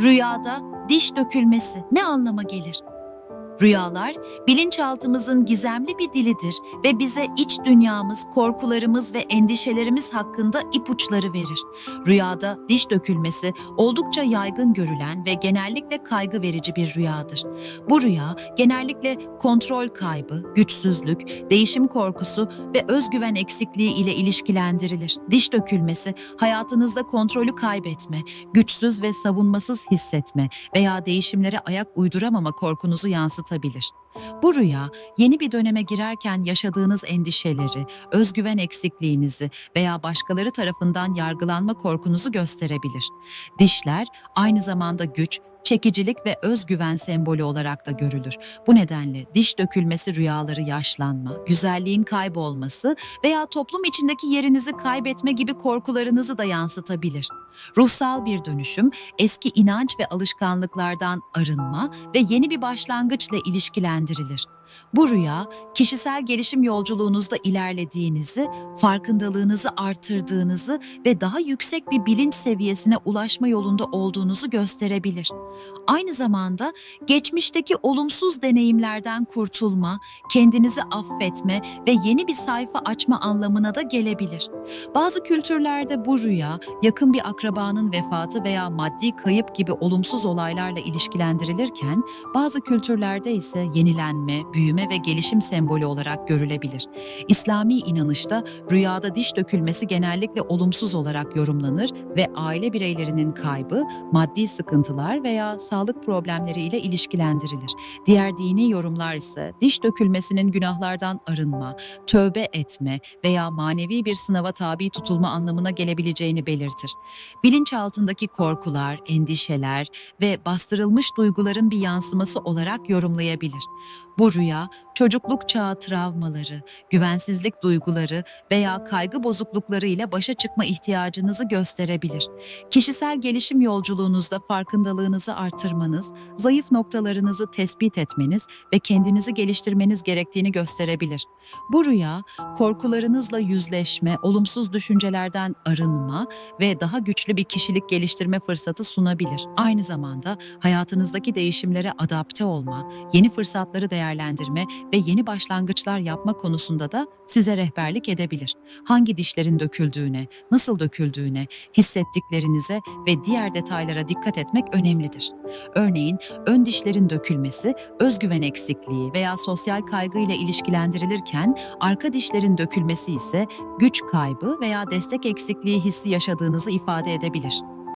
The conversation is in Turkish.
Rüyada diş dökülmesi ne anlama gelir? Rüyalar, bilinçaltımızın gizemli bir dilidir ve bize iç dünyamız, korkularımız ve endişelerimiz hakkında ipuçları verir. Rüyada diş dökülmesi oldukça yaygın görülen ve genellikle kaygı verici bir rüyadır. Bu rüya genellikle kontrol kaybı, güçsüzlük, değişim korkusu ve özgüven eksikliği ile ilişkilendirilir. Diş dökülmesi hayatınızda kontrolü kaybetme, güçsüz ve savunmasız hissetme veya değişimlere ayak uyduramama korkunuzu yansıtabilir. Bu rüya yeni bir döneme girerken yaşadığınız endişeleri, özgüven eksikliğinizi veya başkaları tarafından yargılanma korkunuzu gösterebilir. Dişler aynı zamanda güç, çekicilik ve özgüven sembolü olarak da görülür. Bu nedenle diş dökülmesi rüyaları yaşlanma, güzelliğin kaybolması veya toplum içindeki yerinizi kaybetme gibi korkularınızı da yansıtabilir. Ruhsal bir dönüşüm, eski inanç ve alışkanlıklardan arınma ve yeni bir başlangıçla ilişkilendirilir. Bu rüya, kişisel gelişim yolculuğunuzda ilerlediğinizi, farkındalığınızı artırdığınızı ve daha yüksek bir bilinç seviyesine ulaşma yolunda olduğunuzu gösterebilir. Aynı zamanda geçmişteki olumsuz deneyimlerden kurtulma, kendinizi affetme ve yeni bir sayfa açma anlamına da gelebilir. Bazı kültürlerde bu rüya yakın bir akrabanın vefatı veya maddi kayıp gibi olumsuz olaylarla ilişkilendirilirken bazı kültürlerde ise yenilenme, büyüme ve gelişim sembolü olarak görülebilir. İslami inanışta rüyada diş dökülmesi genellikle olumsuz olarak yorumlanır ve aile bireylerinin kaybı, maddi sıkıntılar veya sağlık problemleri ile ilişkilendirilir. Diğer dini yorumlar ise diş dökülmesinin günahlardan arınma, tövbe etme veya manevi bir sınava tabi tutulma anlamına gelebileceğini belirtir. Bilinçaltındaki korkular, endişeler ve bastırılmış duyguların bir yansıması olarak yorumlayabilir. Bu rüya, 하여 çocukluk çağı travmaları, güvensizlik duyguları veya kaygı bozuklukları ile başa çıkma ihtiyacınızı gösterebilir. Kişisel gelişim yolculuğunuzda farkındalığınızı artırmanız, zayıf noktalarınızı tespit etmeniz ve kendinizi geliştirmeniz gerektiğini gösterebilir. Bu rüya, korkularınızla yüzleşme, olumsuz düşüncelerden arınma ve daha güçlü bir kişilik geliştirme fırsatı sunabilir. Aynı zamanda hayatınızdaki değişimlere adapte olma, yeni fırsatları değerlendirme ve yeni başlangıçlar yapma konusunda da size rehberlik edebilir. Hangi dişlerin döküldüğüne, nasıl döküldüğüne, hissettiklerinize ve diğer detaylara dikkat etmek önemlidir. Örneğin ön dişlerin dökülmesi, özgüven eksikliği veya sosyal kaygı ile ilişkilendirilirken arka dişlerin dökülmesi ise güç kaybı veya destek eksikliği hissi yaşadığınızı ifade edebilir.